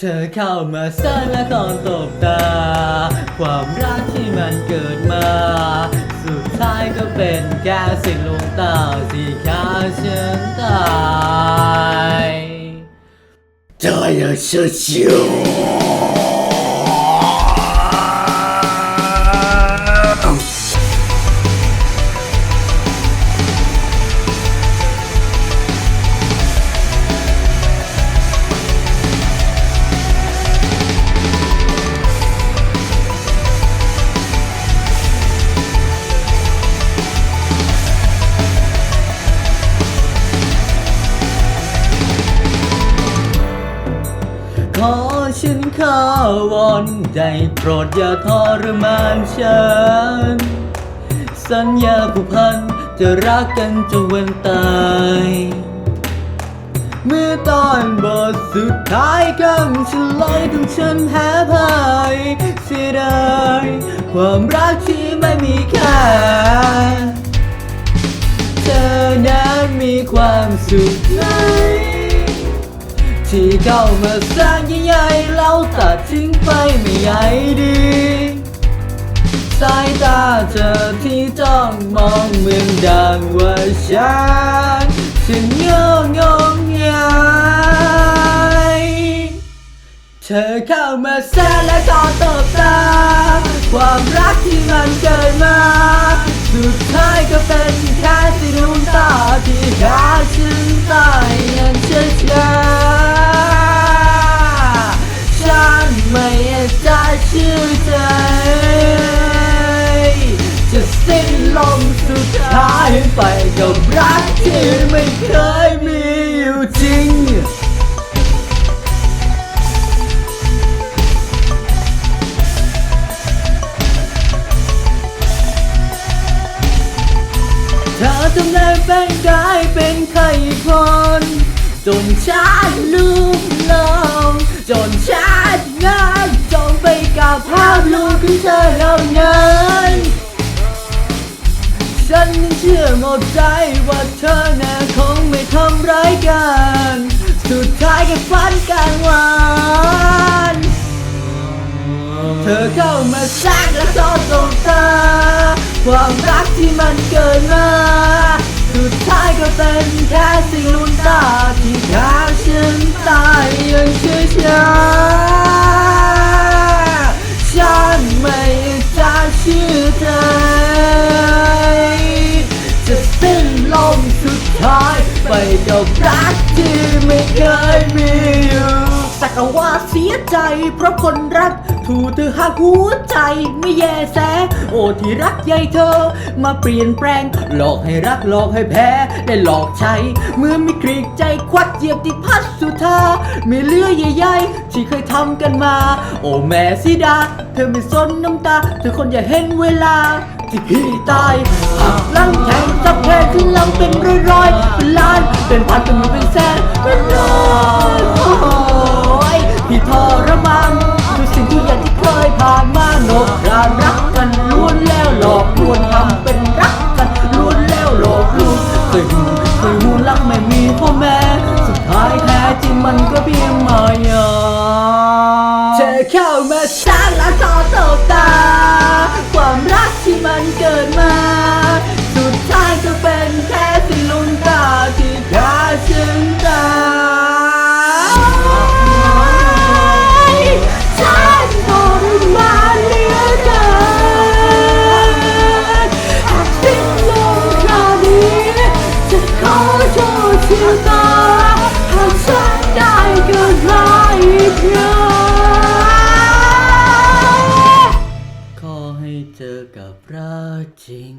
เธอเข้ามาสร้างละตอรตบตา ความรักที่มันเกิดมา สุดท้ายก็เป็นแค่สิ่งลวงตาที่ฆ่าฉันตาย ตายอย่างเชื่อ ฉันข้าวอนได้โปรดอย่าทรมานฉัน สัญญาผูกพันจะรักกันจนวันตาย เมื่อตอนบทสุดท้ายคำเฉลยของฉันแพ้พ่ายเสียดายความรักที่ไม่มีค่าเธอนั้นมีความสุขไหม ที่เข้ามาสร้างใหญ่แล้วตัดทิ้งไปไม่ใหญ่ดี สายตาเธอที่จ้องมองเหมือนดังว่าฉันฉันเงงงงายเธอเข้ามาแทรกและก็ตบตา ความรักที่มันเกิดมา สุดท้ายก็เป็น ชื่อใจ จะสิ้นลมสุดท้ายไปกับรักที่ไม่เคยมีอยู่จริงเธอทำได้แบ่งกายเป็นใครอีกคนจนฉันลืม ฉันเชื่อหมดใจว่าเธอน่ะคงไม่ทำร้ายกัน สุดท้ายก็ฝันกลางวันเธอเข้ามาแทรกและซ้อนตรงตา ความรักที่มันเกิดมาายไปกับรักที่ไม่เคยมีอยู่สักว่าเสียใจเพราะคนรัก ถูกเธอหักหัวใจไม่แย่แส โอ้ที่รักใหญ่เธอ มาเปลี่ยนแปลง หลอกให้รักหลอกให้แพ้ ได้หลอกใช้เมื่อมีกรีกใจควักเหยียบติดพัดสุธาไม่เลือใหญ่ๆ ที่เคยทำกันมา โอ้แม่สิดา เธอไม่สนน้ำตา เธอคนอย่าเห็นเวลา ที่พี่ตายหักหลังแทงจับแทงขึ้นลำเป็นร้อยๆเป็นล้านเป็นพันเป็นหมื่นเป็นแสนเป็นร้อยโอ้ยพี่ทรมานทุกสิ่งทุกอย่างที่เคยผ่านมาโนกรารักกันล้วนแล้วหลอกลวงทำเป็นรักกันล้วนแล้วหลอกลวงเคยหูเคยหูรักไม่มีพ่อแม่สุดท้ายแท้จริงมันก็เพียงมายาเธอเข้ามาสร้างและต่อตบตาควา มันเกิดมา ง